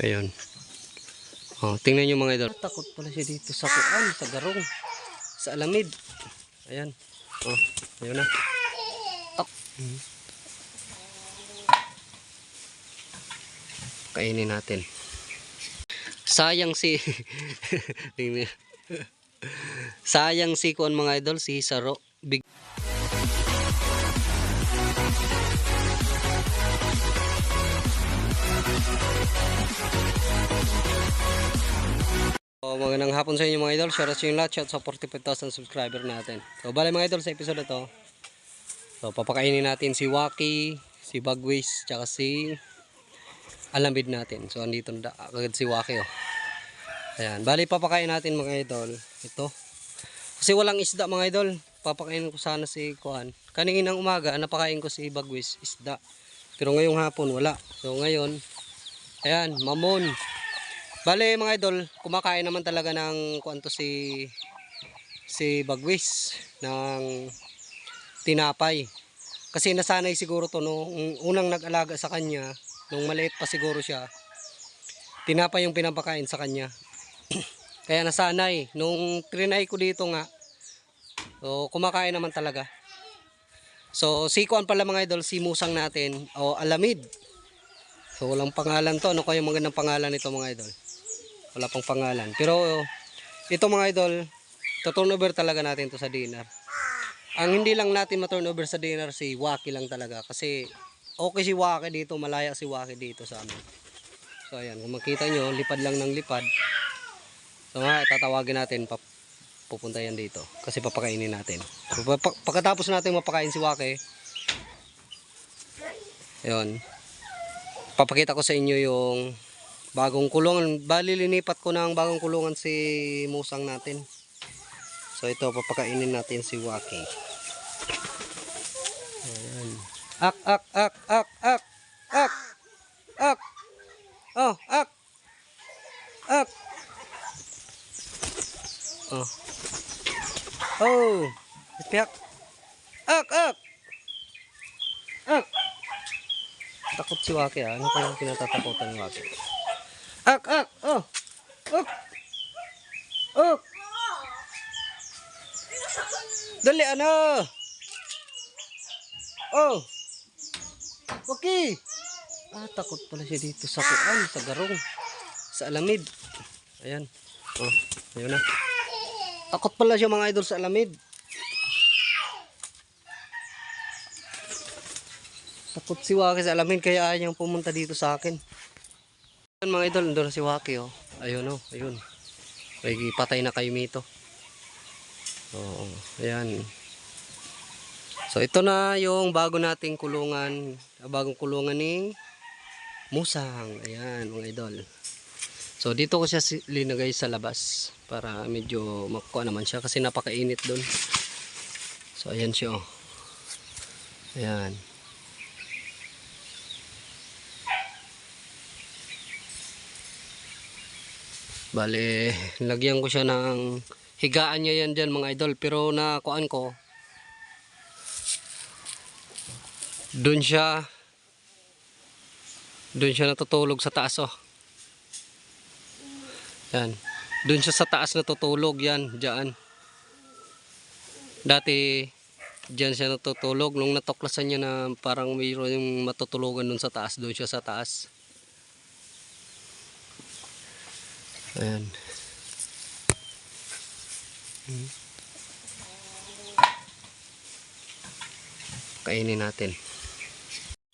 Ayun. Oh, tingnan nyo mga idol. Takot pala siya dito sa kuan, sa garong, sa alamid. Ayan. Oh, ayun na. Tak. Mhm. Kainin natin. Sayang si. Sayang si kuan mga idol si Saro. Big So, magandang hapon sa inyo mga idol. Shoutout sa inyo lahat. Shout sa 45,000 subscriber natin. So, bali mga idol sa episode na to. So, papakainin natin si Waki, si Bagwis, tsaka si Alambid natin. So, andito na agad si Waki oh. Ayan. Bali, papakain natin mga idol. Ito. Kasi walang isda mga idol. Papakainin ko sana si Kuan. Kaninang umaga, napakain ko si Bagwis, isda. Pero ngayong hapon, wala. So, ngayon, ayan, mamon. Bale mga idol, kumakain naman talaga ng kuanto si si Bagwis ng tinapay. Kasi nasanay siguro to nung unang nag-alaga sa kanya, nung maliit pa siguro siya. Tinapay yung pinapakain sa kanya. Kaya nasanay nung trinay ko dito nga. So kumakain naman talaga. So si Kuan pala mga idol, si Musang natin o Alamid. So walang pangalan to. Ano kaya magandang pangalan nito mga idol? Wala pang pangalan. Pero ito mga idol, to-turnover talaga natin to sa dinner. Ang hindi lang natin ma-turnover sa dinner si Waki lang talaga kasi okay si Waki dito, malaya si Waki dito sa amin. So ayan, kung makita nyo, lipad lang ng lipad. So nga, tatawagin natin, pap pupunta yan dito kasi papakainin natin. Pagkatapos natin mapakain si Waki, ayun, papakita ko sa inyo yung bagong kulungan. Bali linipat ko ng bagong kulungan si Musang natin. So ito papakainin natin si Waki. Ayan. Ak ak ak ak ak ak ak. Oh, ak. Ak. Oh. Oh. Piyak. Ak ak. Ak. Takot si Waki ah. Ano kayang kinatatakutan ni Waki? Ak, ak, oh. Ok. Ok. Dali, ano? Oh. Okay. Ah, takot pala siya dito sa kuan, sa garong, sa alamid. Ayan. Oh, ayun na. Takot pala siya mga idol sa alamid. Takot si Waki sa alamid kaya ayaw pumunta dito sa akin. Ayun mga idol, na si Waki oh. Ayun oh, ayun. May patay na kayo mito. Oo, ayan. So ito na yung bago nating kulungan, bagong kulungan ni Musang. Ayan mga idol. So dito ko siya si- linagay sa labas para medyo makuha naman siya kasi napakainit doon. So ayan siya oh. Ayan. Bale, lagyan ko siya ng higaan niya yan dyan mga idol. Pero nakuan ko, dun siya, dun siya natutulog sa taas oh. Yan. Dun siya sa taas natutulog yan, dyan. Dati, dyan siya natutulog. Nung natuklasan niya na parang mayroon yung matutulugan dun sa taas, dun siya sa taas. Ayan. Kainin natin.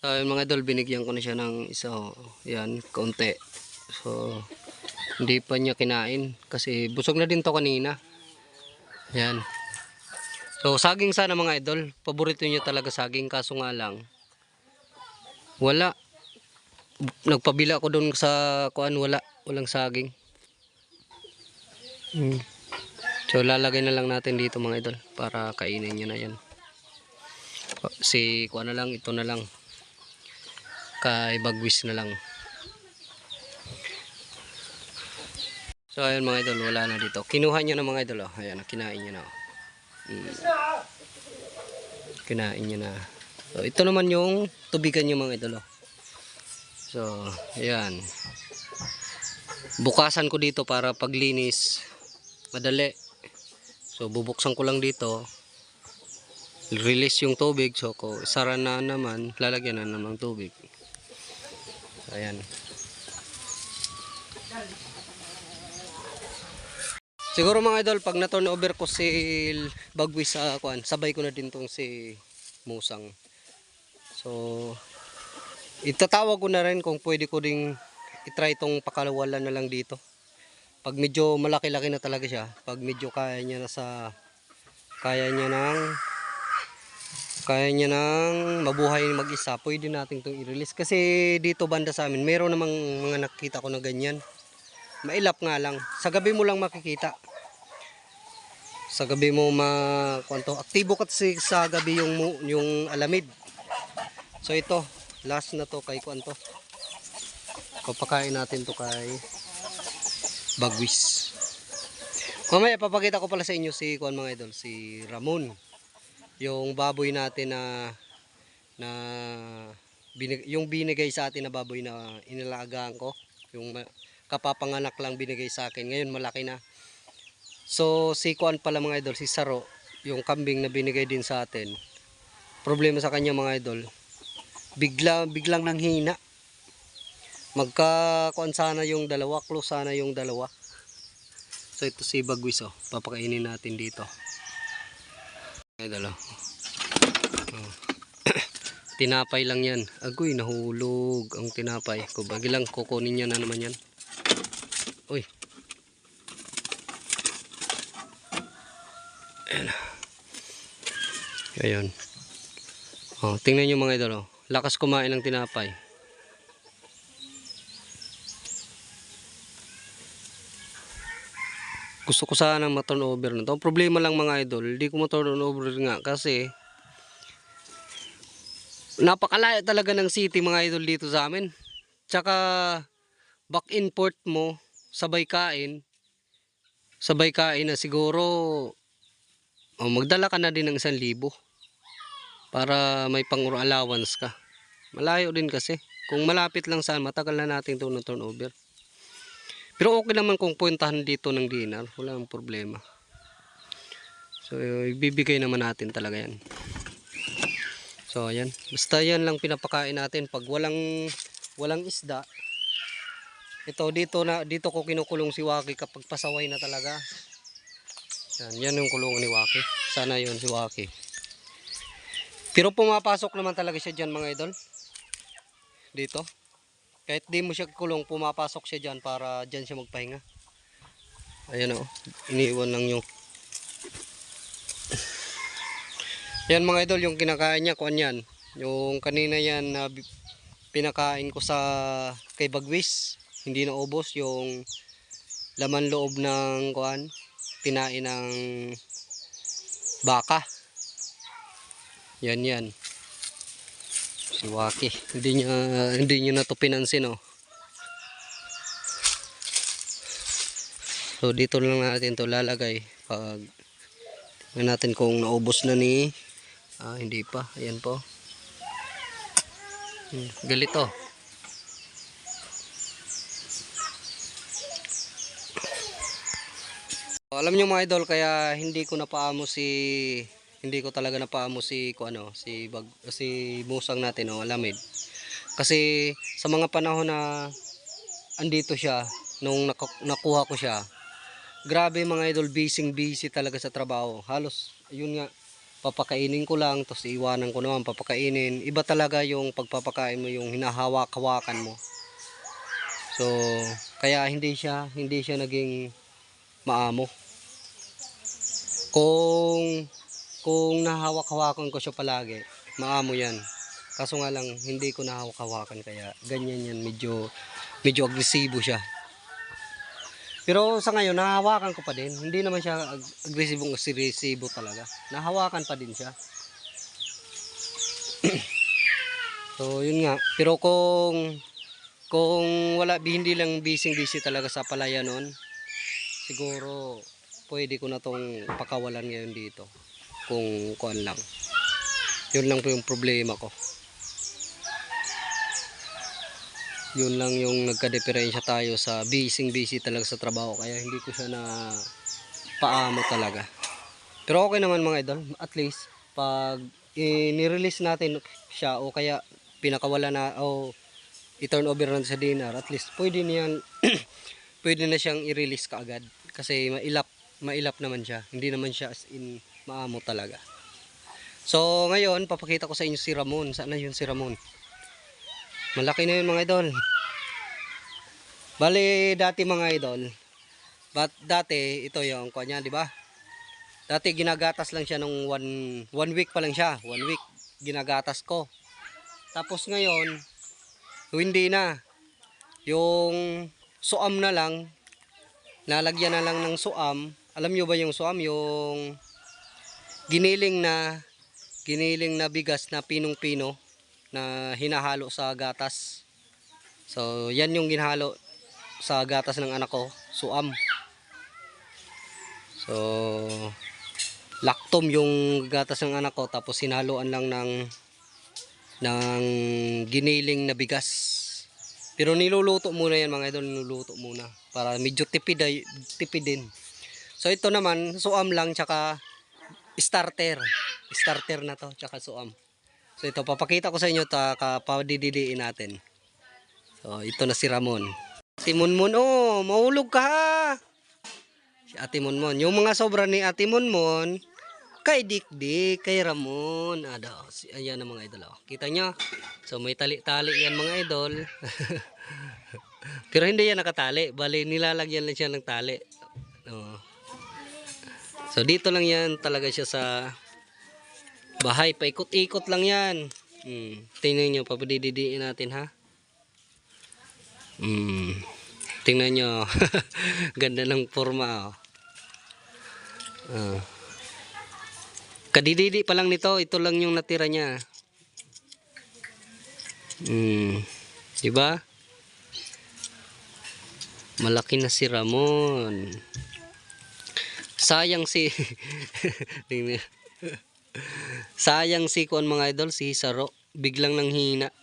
So, yun mga idol, binigyan ko na siya ng isa. oh. Yan, kaunti. So, hindi pa niya kinain. Kasi busog na din to kanina. Yan. So, saging sana mga idol. Paborito niya talaga saging. Kaso nga lang, wala. Nagpabila ko doon sa kuan, wala. Walang saging. Hmm. So lalagay na lang natin dito mga idol para kainin niya na yan. Si kuha na lang ito na lang. Kay bagwis na lang. So ayun mga idol wala na dito. Kinuha niya na mga idol oh. Ayan kinain niya na. Oh. Hmm. Kinain niya na. So ito naman yung tubigan niya mga idol oh. So, ayan. Bukasan ko dito para paglinis madali. So, bubuksan ko lang dito. Release yung tubig. So, ko sara na naman, lalagyan na naman ng tubig. So, ayan. Siguro mga idol, pag na-turn over ko si Bagwis sa kuan, sabay ko na din tong si Musang. So, itatawag ko na rin kung pwede ko ding itry itong pakalawalan na lang dito. Pag medyo malaki-laki na talaga siya, pag medyo kaya niya na sa kaya niya ng kaya niya ng mabuhay mag-isa, pwede nating itong i-release. Kasi dito banda sa amin, meron namang mga nakita ko na ganyan. Mailap nga lang. Sa gabi mo lang makikita. Sa gabi mo ma kwanto aktibo kasi sa gabi yung yung alamid. So ito, last na to kay kwanto. Papakain natin to kay Bagwis. Mamaya papakita ko pala sa inyo si kuan mga idol, si Ramon. Yung baboy natin na na binig, yung binigay sa atin na baboy na inilagaan ko, yung kapapanganak lang binigay sa akin. Ngayon malaki na. So si kuan pala mga idol, si Saro, yung kambing na binigay din sa atin. Problema sa kanya mga idol, bigla biglang nanghina. Magka kuan sana yung dalawa, close sana yung dalawa. So ito si Bagwis oh, papakainin natin dito. Idol oh. Oh. tinapay lang yan. Agoy, nahulog ang tinapay. Kubagi lang, kukunin niya na naman yan. Uy. Ayan. Ayun. Oh, tingnan nyo mga idol. Oh. Lakas kumain ng tinapay. Gusto ko sana ma-turn na to. Problema lang mga idol, hindi ko ma-turn over nga kasi napakalayo talaga ng city mga idol dito sa amin. Tsaka back in port mo, sabay kain, sabay kain na siguro oh, magdala ka na din ng isang libo para may pang allowance ka. Malayo din kasi. Kung malapit lang saan, matagal na natin ito na turnover. Pero okay naman kung puntahan dito ng dinar. Wala ang problema. So, ibibigay naman natin talaga yan. So, ayan. Basta yan lang pinapakain natin. Pag walang, walang isda, ito, dito, na, dito ko kinukulong si Waki kapag pasaway na talaga. Yan, yan yung kulungan ni Waki. Sana yun si Waki. Pero pumapasok naman talaga siya dyan mga idol. Dito. Kahit di mo siya kulong, pumapasok siya dyan para dyan siya magpahinga. Ayan o. Iniiwan lang yung... Yan mga idol, yung kinakain niya, kuan yan. Yung kanina yan bi- pinakain ko sa kay Bagwis. Hindi na ubos yung laman loob ng kuan. Tinain ng baka. Yan yan. Si Waki. Hindi niya hindi niya na to pinansin oh. So dito lang natin to lalagay pag tingnan natin kung naubos na ni ah, hindi pa. Ayan po. Hmm, galito. Alam niyo mga idol kaya hindi ko napaamo si hindi ko talaga napaamo si ko ano si bag, si musang natin oh alamid. Kasi sa mga panahon na andito siya nung naku- nakuha ko siya. Grabe mga idol busy busy talaga sa trabaho. Halos yun nga papakainin ko lang tapos iwanan ko naman papakainin. Iba talaga yung pagpapakain mo yung hinahawak-hawakan mo. So kaya hindi siya hindi siya naging maamo. Kung kung nahawak-hawakan ko siya palagi, maamo yan. Kaso nga lang, hindi ko nahawak-hawakan kaya ganyan yan, medyo, medyo agresibo siya. Pero sa ngayon, nahawakan ko pa din. Hindi naman siya ag- agresibong agresibo talaga. Nahawakan pa din siya. so, yun nga. Pero kung kung wala, hindi lang busy-busy talaga sa palaya noon, siguro pwede ko na tong pakawalan ngayon dito kung kuan lang. Yun lang po yung problema ko. Yun lang yung nagka-diferensya tayo sa busy busy talaga sa trabaho. Kaya hindi ko siya na paamo talaga. Pero okay naman mga idol, at least pag i-release natin siya o kaya pinakawala na o i-turn over na sa dinar, at least pwede niyan pwede na siyang i-release kaagad. Kasi mailap mailap naman siya. Hindi naman siya as in maamo talaga. So ngayon papakita ko sa inyo si Ramon. Saan na yun si Ramon? Malaki na yun mga idol. Bali dati mga idol. But dati ito yung kanya, di ba? Dati ginagatas lang siya nung one, one week pa lang siya. One week ginagatas ko. Tapos ngayon, hindi na. Yung suam na lang, nalagyan na lang ng suam. Alam nyo ba yung suam? Yung giniling na giniling na bigas na pinong-pino na hinahalo sa gatas. So, yan yung ginhalo sa gatas ng anak ko, suam. So, laktom yung gatas ng anak ko tapos hinaluan lang ng ng giniling na bigas. Pero niluluto muna yan mga idol, niluluto muna para medyo tipid tipid din. So ito naman, suam lang tsaka starter. Starter na to, tsaka suam. So ito, papakita ko sa inyo ta kapadididiin natin. So ito na si Ramon. Ate Monmon, oh, mahulog ka. Si Ate Monmon. Yung mga sobra ni Ate Monmon, kay Dikdik, kay Ramon. Ada, si, ayan ang mga idol. Oh. Kita nyo? So may tali-tali yan mga idol. Pero hindi yan nakatali. Bali, nilalagyan lang siya ng tali. Oh. So dito lang yan talaga siya sa bahay. Paikot-ikot lang yan. Hmm. Tingnan nyo, papadididiin natin ha. Hmm. Tingnan nyo. Ganda ng forma. Oh. Ah. Kadididi pa lang nito, ito lang yung natira niya. Hmm. Di ba? Malaki na si Ramon. Sayang si. Sayang si kuan mga idol si Saro. Biglang nang hina.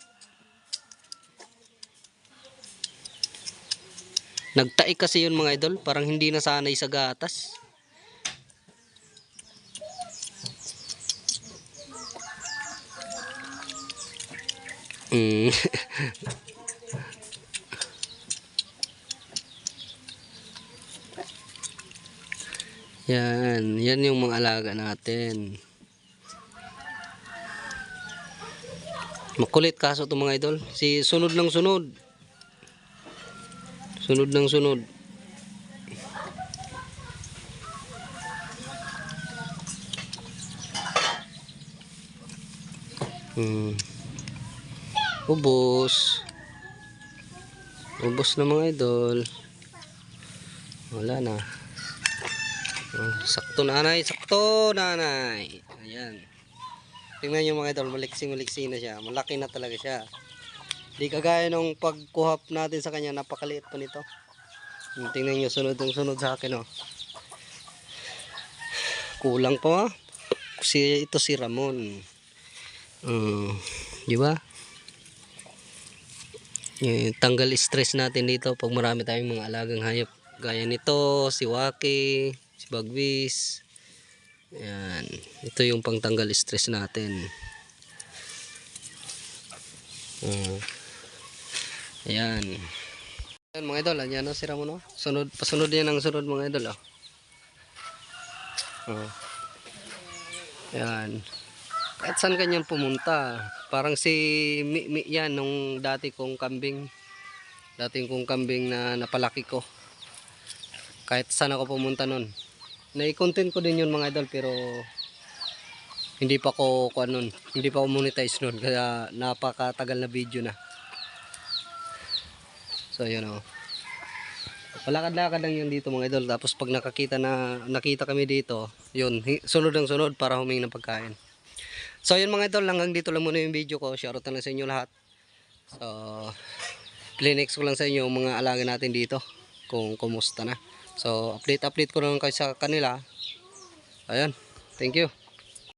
Nagtaik kasi yun mga idol, parang hindi nasanay sa gatas. Mm. yan, yan yung mga alaga natin. Makulit kaso to mga idol. Si sunod ng sunod. Sunod ng sunod. Hmm. Ubos. Ubos na mga idol. Wala na. Oh, sakto nanay, sakto nanay. Ayan. Tingnan nyo mga idol, maliksi-maliksi na siya. Malaki na talaga siya. Di kagaya nung pagkuhap natin sa kanya, napakaliit pa nito. Hmm, Tingnan nyo, sunod ang sunod sa akin, oh. Kulang pa, ah. Si, ito si Ramon. Hmm, di ba? Yung tanggal stress natin dito pag marami tayong mga alagang hayop. Gaya nito, si Waki, si Bagwis. Ayan. Ito yung pangtanggal stress natin. Hmm. Ayan. Ayan mga idol, ayan na si Ramon. oh. Sunod, pasunod yan ang sunod mga idol. Oh. Oh. Ayan. Kahit saan kanyan pumunta. Parang si Mi, Mi yan nung dati kong kambing. Dating kong kambing na napalaki ko. Kahit saan ako pumunta nun. Nai-content ko din yun mga idol pero hindi pa ko kuan nun. Hindi pa ko monetize nun kaya napakatagal na video na. So yun oh. Palakad-lakad lang yun dito mga idol. Tapos pag nakakita na nakita kami dito, yun, sunod ang sunod para humingi ng pagkain. So yun mga idol, hanggang dito lang muna yung video ko. Shoutout na sa inyo lahat. So, clinics ko lang sa inyo mga alaga natin dito. Kung kumusta na. So, update-update ko lang kayo sa kanila. Ayan. Thank you.